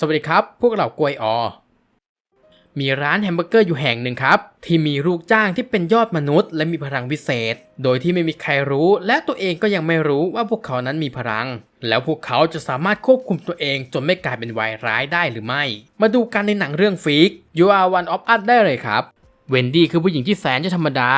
สวัสดีครับ พวกเรากลวยออ มีร้านแฮมเบอร์เกอร์อยู่แห่งหนึ่งครับ ที่มีลูกจ้างที่เป็นยอดมนุษย์ และมีพลังวิเศษ โดยที่ไม่มีใครรู้ และตัวเองก็ยังไม่รู้ว่าพวกเขานั้นมีพลัง แล้วพวกเขาจะสามารถควบคุมตัวเองจนไม่กลายเป็นวายร้ายได้หรือไม่ มาดูกันในหนังเรื่องฟีก You Are One of Us ได้เลยครับ เวนดี้คือผู้หญิงที่แสนจะธรรมดา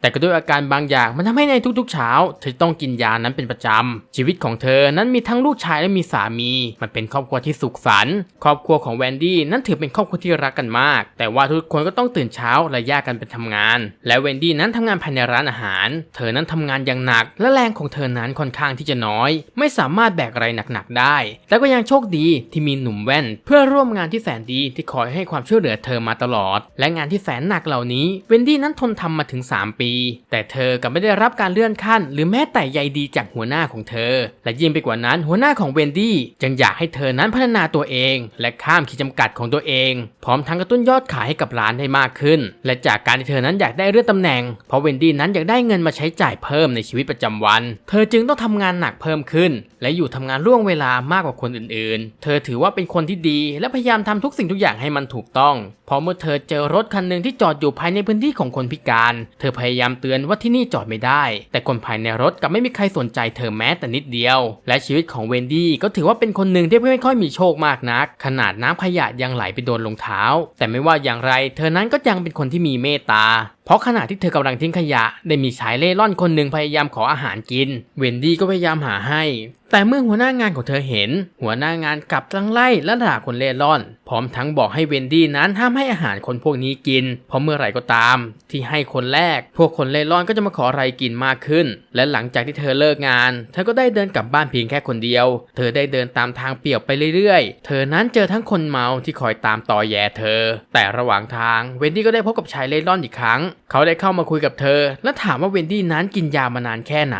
แต่ก็ด้วยอาการบางอย่างมันทำให้ในทุกๆเช้า เธอต้องกินยานั้นเป็นประจำ ชีวิตของเธอนั้นมีทั้งลูกชายและมีสามี มันเป็นครอบครัวที่สุขสันต์ครอบครัวของแวนดี้นั้นถือเป็นครอบครัวที่รักกันมาก แต่ว่าทุกคนก็ต้องตื่นเช้าและแยกกันไปทำงาน และเวนดี้นั้นทำงานภายในร้านอาหาร เธอนั้นทำงานอย่างหนัก และแรงของเธอนั้นค่อนข้างที่จะน้อย ไม่สามารถแบกอะไรหนักๆได้ แต่ก็ยังโชคดีที่มีหนุ่มแว่น เพื่อร่วมงานที่แสนดีที่คอยให้ความช่วยเหลือเธอมาตลอด และงานที่แสนหนักเหล่านี้เวนดี้นั้นทนทำมาถึง 3 ปีแต่เธอกับไม่ได้รับการเลื่อนขั้น หรือแม้แต่ใยดีจากหัวหน้าของเธอ และยิ่งไปกว่านั้นหัวหน้าของเวนดี้ยังอยากให้เธอนั้นพัฒนาตัวเอง และข้ามขีดจำกัดของตัวเอง พร้อมทั้งกระตุ้นยอดขายให้กับร้านได้มากขึ้น และจากการที่เธอนั้นอยากได้เลื่อนตำแหน่งเพราะเวนดี้นั้นอยากได้เงินมาใช้จ่ายเพิ่มในชีวิตประจำวัน เธอจึงต้องทำงานหนักเพิ่มขึ้น และอยู่ทำงานล่วงเวลามากกว่าคนอื่นๆ เธอถือว่าเป็นคนที่ดี และพยายามทำทุกสิ่งทุกอย่างให้มันถูกต้อง พอเมื่อเธอเจอรถคันหนึ่งที่จอดอยู่ภายในพื้นที่ของคนพิการ เธอพยายามยามเตือนว่าที่นี่จอดไม่ได้ แต่คนภายในรถกลับไม่มีใครสนใจเธอแม้แต่นิดเดียว และชีวิตของเวนดี้ก็ถือว่าเป็นคนหนึ่งที่ไม่ค่อยมีโชคมากนัก ขนาดน้ำขยะยังไหลไปโดนรองเท้า แต่ไม่ว่าอย่างไร เธอนั้นก็ยังเป็นคนที่มีเมตตา เพราะขณะที่เธอกำลังทิ้งขยะ ได้มีชายเล่ร่อนคนหนึ่งพยายามขออาหารกิน เวนดี้ก็พยายามหาให้ แต่เมื่อหัวหน้างานของเธอเห็น หัวหน้างานกลับตั้งไล่และด่าคนเล่ร่อน พร้อมทั้งบอกให้เวนดี้นั้นห้ามให้อาหารคนพวกนี้กิน เพราะเมื่อไหร่ก็ตาม ที่ให้คนแรก พวกคนเล่ร่อนก็จะมาขออะไรกินมากขึ้น และหลังจากที่เธอเลิกงาน เธอก็ได้เดินกลับบ้านเพียงแค่คนเดียว เธอได้เดินตามทางเปี่ยวไปเรื่อยๆ เธอนั้นเจอทั้งคนเมาที่คอยตามต่อแย่เธอ แต่ระหว่างทางเวนดี้ก็ได้พบกับชายเล่ร่อนอีกครั้งเขาได้เข้ามาคุยกับเธอ และถามว่าเวนดี้นั้นกินยามานานแค่ไหน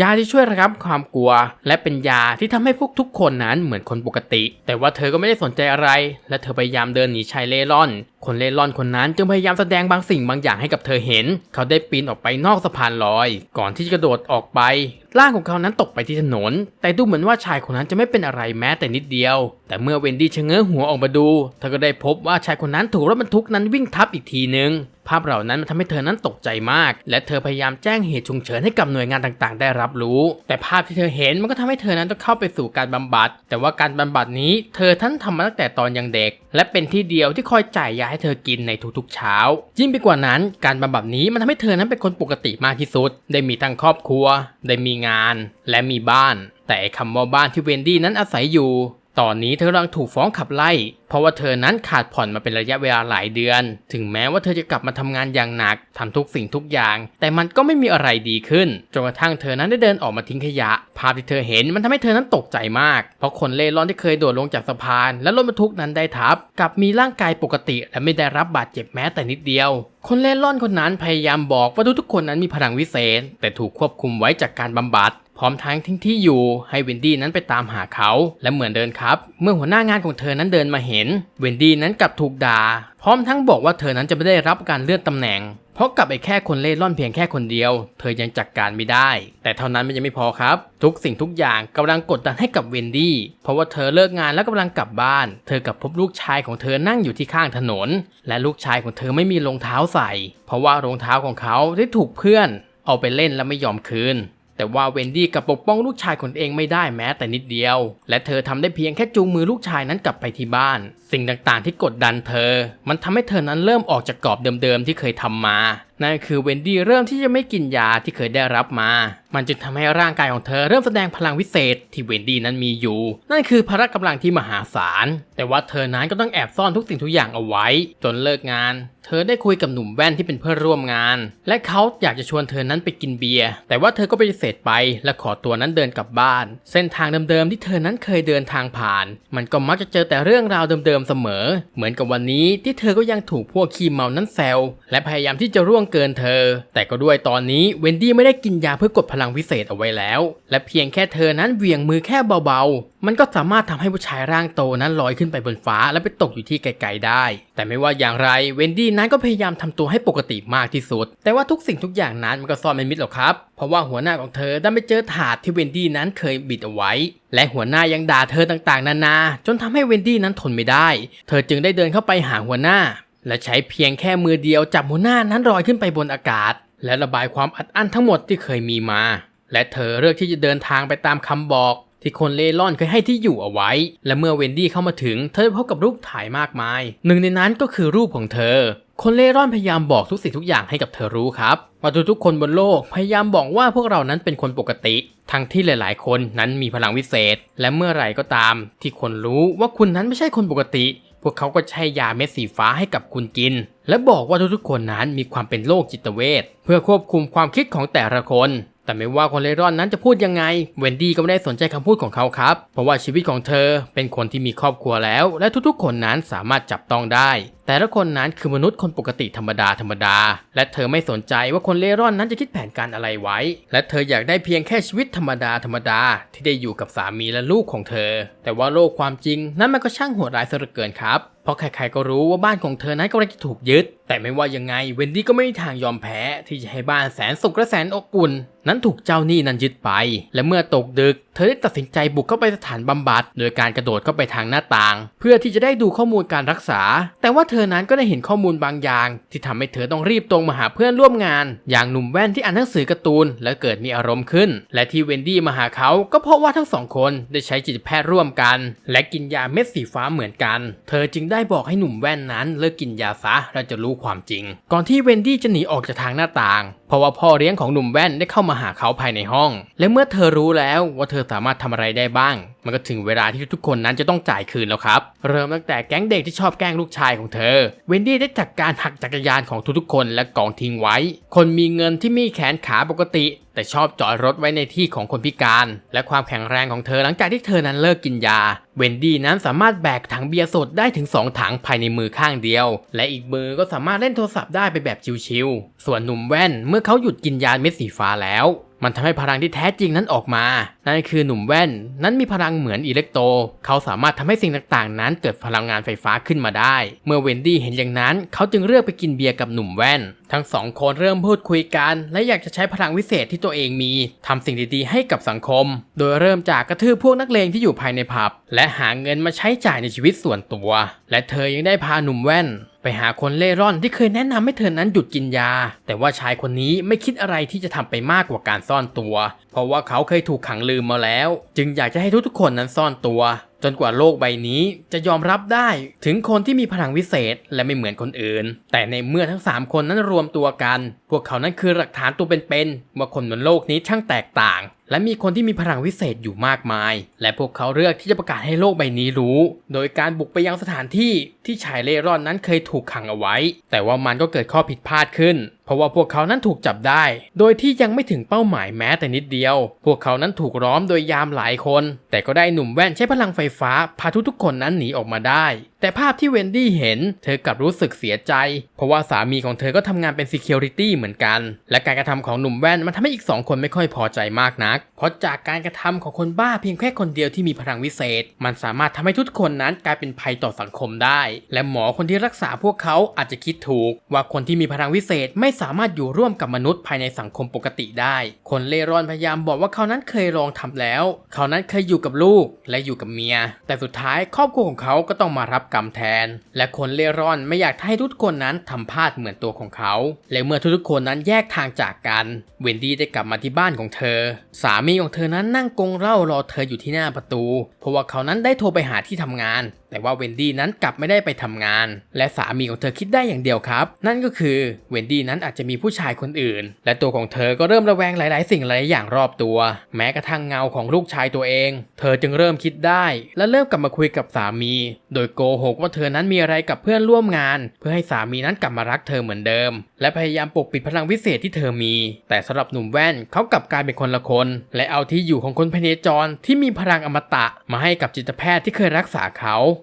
ยาที่ช่วยระงับความกลัว และเป็นยาที่ทำให้พวกทุกคนนั้นเหมือนคนปกติ แต่ว่าเธอก็ไม่ได้สนใจอะไร และเธอพยายามเดินหนีชายเล่ร่อน คนเล่ร่อนคนนั้นจึงพยายามแสดงบางสิ่งบางอย่างให้กับเธอเห็น เขาได้ปีนออกไปนอกสะพานลอย ก่อนที่จะกระโดดออกไป ร่างของเขานั้นตกไปที่ถนน แต่ดูเหมือนว่าชายคนนั้นจะไม่เป็นอะไรแม้แต่นิดเดียว แต่เมื่อเวนดี้ชะเง้อหัวออกมาดูเธอก็ได้พบว่าชายคนนั้นถูกรถบรรทุกนั้นวิ่งทับอีกทีหนึ่งภาพเหล่านั้นมันทำให้เธอนั้นตกใจมาก และเธอพยายามแจ้งเหตุฉุกเฉินให้กับหน่วยงานต่างๆ ได้รับรู้ แต่ภาพที่เธอเห็นมันก็ทำให้เธอนั้นต้องเข้าไปสู่การบำบัด แต่ว่าการบำบัดนี้เธอท่านทำมาตั้งแต่ตอนยังเด็ก และเป็นที่เดียวที่คอยจ่ายยาให้เธอกินในทุกๆเช้า ยิ่งไปกว่านั้นการบำบัดนี้มันทำให้เธอนั้นเป็นคนปกติมากที่สุด ได้มีทั้งครอบครัว ได้มีงาน และมีบ้าน แต่คำว่าบ้านที่เวนดี้นั้นอาศัยอยู่ ตอนนี้เธอกำลังถูกฟ้องขับไล่ เพราะว่าเธอนั้นขาดผ่อนมาเป็นระยะเวลาหลายเดือน ถึงแม้ว่าเธอจะกลับมาทำงานอย่างหนักทำทุกสิ่งทุกอย่าง แต่มันก็ไม่มีอะไรดีขึ้นจนกระทั่งเธอนั้นได้เดินออกมาทิ้งขยะ ภาพที่เธอเห็นมันทำให้เธอนั้นตกใจมาก เพราะคนเล่ร่อนที่เคยโดดลงจากสะพาน และรถบรรทุกนั้นได้ทับกลับมีร่างกายปกติและไม่ได้รับบาดเจ็บแม้แต่นิดเดียวคนเล่ร่อนคนนั้นพยายามบอกว่าทุกๆคนนั้นมีพลังวิเศษ แต่ถูกควบคุมไว้จากการบำบัด พร้อมทั้งทิ้งที่อยู่ให้เวนดี้นั้นไปตามหาเขาและเหมือนเดินครับ เมื่อหัวหน้างานของเธอนั้นเดินมาเห็น เวนดี้นั้นกลับถูกด่าพร้อมทั้งบอกว่าเธอนั้นจะไม่ได้รับการเลื่อนตำแหน่ง เพราะกับไอ้แค่คนเล่ร่อนเพียงแค่คนเดียว เธอยังจัดกการไม่ได้ แต่เท่านั้นมันยังไม่พอครับ ทุกสิ่งทุกอย่างกำลังกดดันให้กับเวนดี้เพราะว่าเธอเลิกงานแล้วกำลังกลับบ้าน เธอกลับพบลูกชายของเธอนั่งอยู่ที่ข้างถนน และลูกชายของเธอไม่มีรองเท้าใส่ เพราะว่ารองเท้าของเขาได้ถูกเพื่อน เอาไปเล่นแล้วไม่ยอมคืน แต่ว่าเวนดี้กับปกป้องลูกชายคนเองไม่ได้แม้แต่นิดเดียว และเธอทำได้เพียงแค่จูงมือลูกชายนั้นกลับไปที่บ้าน สิ่งต่างๆที่กดดันเธอ มันทำให้เธอนั้นเริ่มออกจากกรอบเดิมๆที่เคยทำมานั่นคือเวนดี้เริ่มที่จะไม่กินยาที่เคยได้รับมา มันจึงทำให้ร่างกายของเธอเริ่มแสดงพลังวิเศษที่เวนดี้นั้นมีอยู่ นั่นคือพละกำลังที่มหาศาล แต่ว่าเธอนั้นก็ต้องแอบซ่อนทุกสิ่งทุกอย่างเอาไว้ จนเลิกงาน เธอได้คุยกับหนุ่มแว่นที่เป็นเพื่อนร่วมงาน และเขาอยากจะชวนเธอนั้นไปกินเบียร์ แต่ว่าเธอก็ปฏิเสธไป และขอตัวนั้นเดินกลับบ้าน เส้นทางเดิมๆที่เธอนั้นเคยเดินทางผ่าน มันก็มักจะเจอแต่เรื่องราวเดิมๆเสมอ เหมือนกับวันนี้ที่เธอก็ยังถูกพวกขี้เมานั้นแซวและพยายามที่จะร่วงงเกินเธอ แต่ก็ด้วยตอนนี้เวนดี้ไม่ได้กินยาเพื่อกดพลังวิเศษเอาไว้แล้ว และเพียงแค่เธอนั้นเหวี่ยงมือแค่เบาๆ มันก็สามารถทำให้ผู้ชายร่างโตนั้นลอยขึ้นไปบนฟ้า และไปตกอยู่ที่ไกลๆได้ แต่ไม่ว่าอย่างไรเวนดี้นั้นก็พยายามทำตัวให้ปกติมากที่สุด แต่ว่าทุกสิ่งทุกอย่างนั้นมันก็ซ่อนไม่มิดหรอกครับ เพราะว่าหัวหน้าของเธอได้ไปเจอถาดที่เวนดี้นั้นเคยบิดเอาไว้ และหัวหน้ายังด่าเธอต่างๆ นานา จนทำให้เวนดี้นั้นทนไม่ได้ เธอจึงได้เดินเข้าไปหาหัวหน้า และใช้เพียงแค่มือเดียวจับหัวหน้านั้นลอยขึ้นไปบนอากาศ และระบายความอัดอั้นทั้งหมดที่เคยมีมา และเธอเลือกที่จะเดินทางไปตามคำบอก ที่คนเล่ร่อนเคยให้ที่อยู่เอาไว้ และเมื่อเวนดี้เข้ามาถึง เธอพบกับรูปถ่ายมากมาย หนึ่งในนั้นก็คือรูปของเธอ คนเล่ร่อนพยายามบอกทุกสิ่งทุกอย่างให้กับเธอรู้ครับว่าทุกๆคนบนโลกพยายามบอกว่าพวกเรานั้นเป็นคนปกติ ทั้งที่หลายๆ คนนั้นมีพลังวิเศษ และเมื่อไหร่ก็ตาม ที่คนรู้ว่าคุณนั้นไม่ใช่คนปกติ พวกเขาก็ใช้ยาเม็ดสีฟ้าให้กับคุณกิน และบอกว่าทุกๆคนนั้นมีความเป็นโรคจิตเวทเพื่อควบคุมความคิดของแต่ละคน แต่ไม่ว่าคนเล่ร่อนนั้นจะพูดยังไง เวนดี้ก็ไม่ได้สนใจคำพูดของเขาครับ เพราะว่าชีวิตของเธอเป็นคนที่มีครอบครัวแล้ว และทุกๆ คนนั้นสามารถจับต้องได้ แต่ละคนนั้นคือมนุษย์คนปกติธรรมดาธรรมดา และเธอไม่สนใจว่าคนเล่ร่อนนั้นจะคิดแผนการอะไรไว้ และเธออยากได้เพียงแค่ชีวิตธรรมดาธรรมดา ที่ได้อยู่กับสามีและลูกของเธอ แต่ว่าโลกความจริงนั้นมันก็ช่างโหดร้ายเสียเหลือเกินครับ เพราะใครๆก็รู้ว่าบ้านของเธอนั้นกำลังจะถูกยึด แต่ไม่ว่ายังไงเวนดี้ก็ไม่มีทางยอมแพ้ที่จะให้บ้านแสนสุขและแสนอบอุ่นนั้นถูกเจ้าหนี้นั้นยึดไป และเมื่อตกดึก เธอได้ตัดสินใจบุกเข้าไปสถานบำบัด โดยการกระโดดเข้าไปทางหน้าต่าง เพื่อที่จะได้ดูข้อมูลการรักษา แต่ว่าเธอนั้นก็ได้เห็นข้อมูลบางอย่าง ที่ทำให้เธอต้องรีบตรงมาหาเพื่อนร่วมงาน อย่างหนุ่มแว่นที่อ่านหนังสือการ์ตูน และเกิดมีอารมณ์ขึ้น และที่เวนดี้มาหาเขาก็เพราะว่าทั้งสองคนได้ใช้จิตแพทย์ร่วมกัน และกินยาเม็ดสีฟ้าเหมือนกัน เธอจึงได้ได้บอกให้หนุ่มแว่นนั้นเลิกกินยาซะและจะรู้ความจริง ก่อนที่เวนดี้จะหนีออกจากทางหน้าต่าง ราะว่าพ่อเลี้ยงของหนุ่มแว่นได้เข้ามาหาเขาภายในห้อง และเมื่อเธอรู้แล้วว่าเธอสามารถทำอะไรได้บ้าง มันก็ถึงเวลาที่ทุกคนนั้นจะต้องจ่ายคืนแล้วครับ เริ่มตั้งแต่แก๊งเด็กที่ชอบแกล้งลูกชายของเธอ เวนดี้ได้จัดการหักจักรยานของทุกๆคนและกองทิ้งไว้ คนมีเงินที่มีแขนขาปกติ แต่ชอบจอดรถไว้ในที่ของคนพิการ และความแข็งแรงของเธอหลังจากที่เธอนั้นเลิกกินยา เวนดี้นั้นสามารถแบกถังเบียร์สดได้ถึง 2 ถังภายในมือข้างเดียว และอีกมือก็สามารถเล่นโทรศัพท์ได้ไปแบบชิวๆส่วนหนุ่มแว่นเมื่อเขาหยุดกินยาเม็ดสีฟ้าแล้ว มันทำให้พลังที่แท้จริงนั้นออกมา นั่นคือหนุ่มแว่น นั้นมีพลังเหมือนอิเล็กโต เขาสามารถทำให้สิ่งต่างๆ นั้นเกิดพลังงานไฟฟ้าขึ้นมาได้ เมื่อเวนดี้เห็นอย่างนั้น เขาจึงเลือกไปกินเบียร์กับหนุ่มแว่น ทั้งสองคนเริ่มพูดคุยกัน และอยากจะใช้พลังวิเศษที่ตัวเองมีทำสิ่งดีๆให้กับสังคม โดยเริ่มจากกระทืบพวกนักเลงที่อยู่ภายในผับ และหาเงินมาใช้จ่ายในชีวิตส่วนตัว และเธอยังได้พาหนุ่มแว่น ไปหาคนเล่ร่อนที่เคยแนะนำให้เธอนั้นหยุดกินยา แต่ว่าชายคนนี้ไม่คิดอะไรที่จะทำไปมากกว่าการซ่อนตัว เพราะว่าเขาเคยถูกขังลืมมาแล้ว จึงอยากจะให้ทุกๆคนนั้นซ่อนตัว จนกว่าโลกใบนี้จะยอมรับได้ถึงคนที่มีพลังวิเศษและไม่เหมือนคนอื่น แต่ในเมื่อทั้ง 3 คนนั้นรวมตัวกัน วกเขานั้นคือหลักฐานตัวเป็นๆว่าคนบนโลกนี้ช่างแตกต่าง และมีคนที่มีพลังวิเศษอยู่มากมาย และพวกเขาเลือกที่จะประกาศให้โลกใบนี้รู้ โดยการบุกไปยังสถานที่ที่ชายเล่ร่อนนั้นเคยถูกขังเอาไว้ แต่ว่ามันก็เกิดข้อผิดพลาดขึ้น เพราะว่าพวกเขานั้นถูกจับได้ โดยที่ยังไม่ถึงเป้าหมายแม้แต่นิดเดียว พวกเขานั้นถูกล้อมโดยยามหลายคน แต่ก็ได้หนุ่มแว่นใช้พลังไฟฟ้าพาทุกๆคนนั้นหนีออกมาได้ แต่ภาพที่เวนดี้เห็น เธอกลับรู้สึกเสียใจ เพราะว่าสามีของเธอก็ทำงานเป็น Security เหมือนกัน และการกระทำของหนุ่มแว่นมันทำให้อีกสองคนไม่ค่อยพอใจมากนัก เพราะจากการกระทำของคนบ้าเพียงแค่คนเดียวที่มีพลังวิเศษ มันสามารถทำให้ทุกคนนั้นกลายเป็นภัยต่อสังคมได้ และหมอคนที่รักษาพวกเขาอาจจะคิดถูก ว่าคนที่มีพลังวิเศษไม่สามารถอยู่ร่วมกับมนุษย์ภายในสังคมปกติได้ คนเล่ร่อนพยายามบอกว่าเขานั้นเคยลองทำแล้ว เขานั้นเคยอยู่กับลูกและอยู่กับเมีย แต่สุดท้ายครอบครัวของเขาก็ต้องมารับกรรมแทน และคนเล่ร่อนไม่อยากให้ทุกคนนั้นทำพลาดเหมือนตัวของเขา และเมื่อทุกๆคนนั้นแยกทางจากกัน เวนดี้ได้กลับมาที่บ้านของเธอ สามีของเธอนั้นนั่งกงเล่ารอเธออยู่ที่หน้าประตู เพราะว่าเขานั้นได้โทรไปหาที่ทำงาน แต่ว่าเวนดี้นั้นกลับไม่ได้ไปทำงาน และสามีของเธอคิดได้อย่างเดียวครับ นั่นก็คือเวนดี้นั้นอาจจะมีผู้ชายคนอื่น และตัวของเธอก็เริ่มระแวงหลาย ๆ สิ่งหลายอย่างรอบตัว แม้กระทั่งเงาของลูกชายตัวเอง เธอจึงเริ่มคิดได้ และเริ่มกลับมาคุยกับสามี โดยโกหกว่าเธอนั้นมีอะไรกับเพื่อนร่วมงาน เพื่อให้สามีนั้นกลับมารักเธอเหมือนเดิม และพยายามปกปิดพลังวิเศษที่เธอมี แต่สำหรับหนุ่มแว่นเขากลับกลายเป็นคนละคน และเอาที่อยู่ของคนพเนจรที่มีพลังอมตะมาให้กับจิตแพทย์ที่เคยรักษาเขา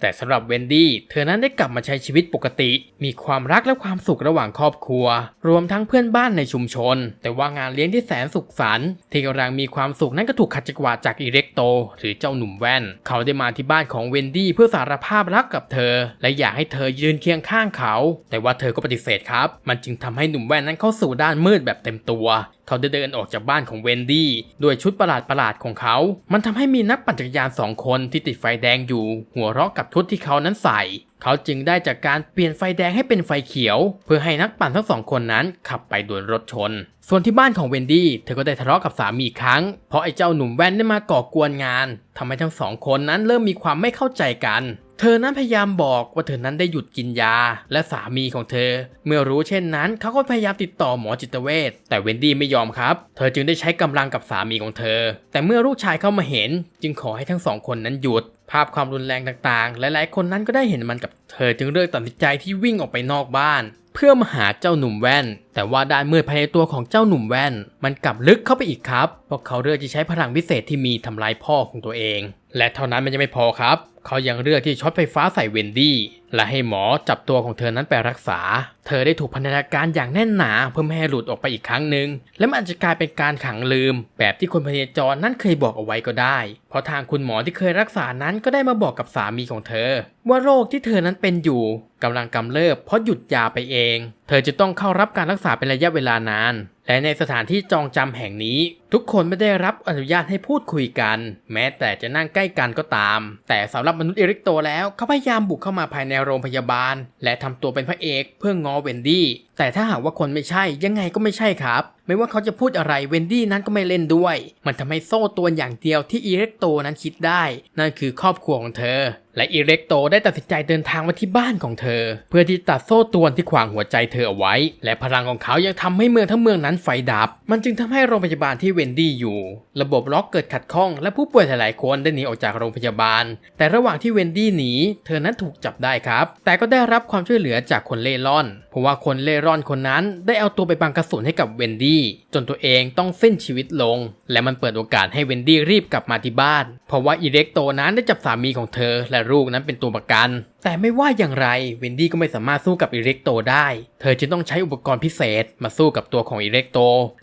แต่สำหรับเวนดี้เธอนั้นได้กลับมาใช้ชีวิตปกติ มีความรักและความสุขระหว่างครอบครัว รวมทั้งเพื่อนบ้านในชุมชน แต่ว่างานเลี้ยงที่แสนสุขสันต์ที่กำลังมีความสุขนั้นก็ถูกขัดจักรวาลจากอิเล็กโต หรือเจ้าหนุ่มแว่น เขาได้มาที่บ้านของเวนดี้เพื่อสารภาพรักกับเธอ และอยากให้เธอยืนเคียงข้างเขา แต่ว่าเธอก็ปฏิเสธครับ มันจึงทำให้หนุ่มแว่นนั้นเข้าสู่ด้านมืดแบบเต็มตัวเขาได้เดินออกจากบ้านของเวนดี้ด้วยชุดประหลาดประหลาดๆของเขา มันทำให้มีนักปั่นจักรยานสองคนที่ติดไฟแดงอยู่ หัวเราะกับชุดที่เขานั้นใส่ เขาจึงได้จากการเปลี่ยนไฟแดงให้เป็นไฟเขียว เพื่อให้นักปั่นทั้งสองคนนั้นขับไปโดนรถชน ส่วนที่บ้านของเวนดี้เธอก็ได้ทะเลาะกับสามีอีกครั้ง เพราะไอ้เจ้าหนุ่มแว่นได้มาก่อกวนงานทำให้ทั้งสองคนนั้นเริ่มมีความไม่เข้าใจกัน เธอนั้นพยายามบอกว่าเธอนั้นได้หยุดกินยา และสามีของเธอ เมื่อรู้เช่นนั้นเขาก็พยายามติดต่อหมอจิตเวชแต่เวนดี้ไม่ยอมครับ เธอจึงได้ใช้กำลังกับสามีของเธอ แต่เมื่อลูกชายเข้ามาเห็น จึงขอให้ทั้งสองคนนั้นหยุด ภาพความรุนแรงต่างๆ หลายๆคนนั้นก็ได้เห็นมันกับเธอจึงเลือกตัดสินใจที่วิ่งออกไปนอกบ้าน เพื่อมาหาเจ้าหนุ่มแว่น แต่ว่าด้านมืดภายในตัวของเจ้าหนุ่มแว่น มันกลับลึกเข้าไปอีกครับ เพราะเขาเลือกที่ใช้พลังพิเศษที่มีทำลายพ่อของตัวเอง และเท่านั้นมันยังไม่พอครับ เขายังเลือกที่ช็อตไฟฟ้าใส่เวนดี้ และให้หมอจับตัวของเธอนั้นไปรักษา เธอได้ถูกพันธนาการอย่างแน่นหนาเพื่อไม่ให้หลุดออกไปอีกครั้งหนึ่ง และมันอาจจะกลายเป็นการขังลืม แบบที่คนพเนจรนั้นเคยบอกเอาไว้ก็ได้ เพราะทางคุณหมอที่เคยรักษานั้นก็ได้มาบอกกับสามีของเธอ ว่าโรคที่เธอนั้นเป็นอยู่กำลังกำเริบเพราะหยุดยาไปเอง เธอจะต้องเข้ารับการรักษาเป็นระยะเวลานาน และในสถานที่จองจำแห่งนี้ ทุกคนไม่ได้รับอนุญาตให้พูดคุยกัน แม้แต่จะนั่งใกล้กันก็ตาม แต่สำหรับมนุษย์เอริกโตแล้วเขาพยายามบุกเข้ามาภายในโรงพยาบาล และทำตัวเป็นพระเอกเพื่องอเวนดี้ แต่ถ้าหากว่าคนไม่ใช่ยังไงก็ไม่ใช่ครับ ไม่ว่าเขาจะพูดอะไรเวนดี้นั้นก็ไม่เล่นด้วย มันทำให้โซ่ตัวอย่างเดียวที่อีเร็กโตนั้นคิดได้ นั่นคือครอบครัวของเธอ และอีเร็กโตได้ตัดสินใจเดินทางมาที่บ้านของเธอ เพื่อที่ตัดโซ่ตรวนที่ขวางหัวใจเธอเอาไว้ และพลังของเขายังทำให้เมืองทั้งเมืองนั้นไฟดับ มันจึงทำให้โรงพยาบาลที่เวนนดี้อยู่ ระบบล็อกเกิดขัดข้องและผู้ป่วยหลายๆคนได้หนีออกจากโรงพยาบาล แต่ระหว่างที่เวนดี้หนีเธอนั้นถูกจับได้ครับ แต่ก็ได้รับความช่วยเหลือจากคนเล่ร่อน เพราะว่าคนเล่ร่อนคนนั้นได้เอาตัวไปบังกระสุนให้กับเวนดี้จนตัวเองต้องสิ้นชีวิตลง และมันเปิดโอกาสให้เวนดี้รีบกลับมาที่บ้าน เพราะว่าอีเล็กโตนั้นได้จับสามีของเธอและลูกนั้นเป็นตัวประกัน แต่ไม่ว่าอย่างไรเวนดี้ก็ไม่สามารถสู้กับอิเล็กโตได้ เธอจึงต้องใช้อุปกรณ์พิเศษมาสู้กับตัวของอิเล็กโต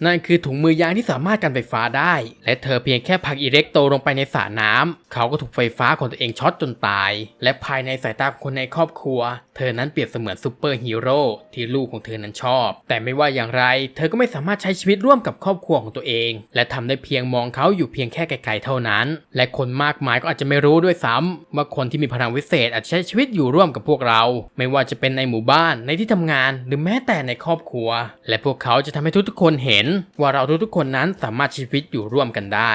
นั่นคือถุงมือยางที่สามารถกันไฟฟ้าได้ และเธอเพียงแค่ผลักอิเล็กโตลงไปในสระน้ำเขาก็ถูกไฟฟ้าของตัวเองช็อตจนตาย และภายในสายตาของคนในครอบครัวเธอนั้นเปรียบเสมือนซูเปอร์ฮีโร่ที่ลูกของเธอนั้นชอบ แต่ไม่ว่าอย่างไร เธอก็ไม่สามารถใช้ชีวิตร่วมกับครอบครัวของตัวเอง และทำได้เพียงมองเขาอยู่เพียงแค่ไกลๆเท่านั้น และคนมากมายก็อาจจะไม่รู้ด้วยซ้ำว่าคนที่มีพลังวิเศษอาจจะใช้ชีวิตอยู่ร่วมกับพวกเรา ไม่ว่าจะเป็นในหมู่บ้านในที่ทำงาน หรือแม้แต่ในครอบครัว และพวกเขาจะทำให้ทุกๆคนเห็น ว่าเราทุกๆคนนั้นสามารถชีวิตอยู่ร่วมกันได้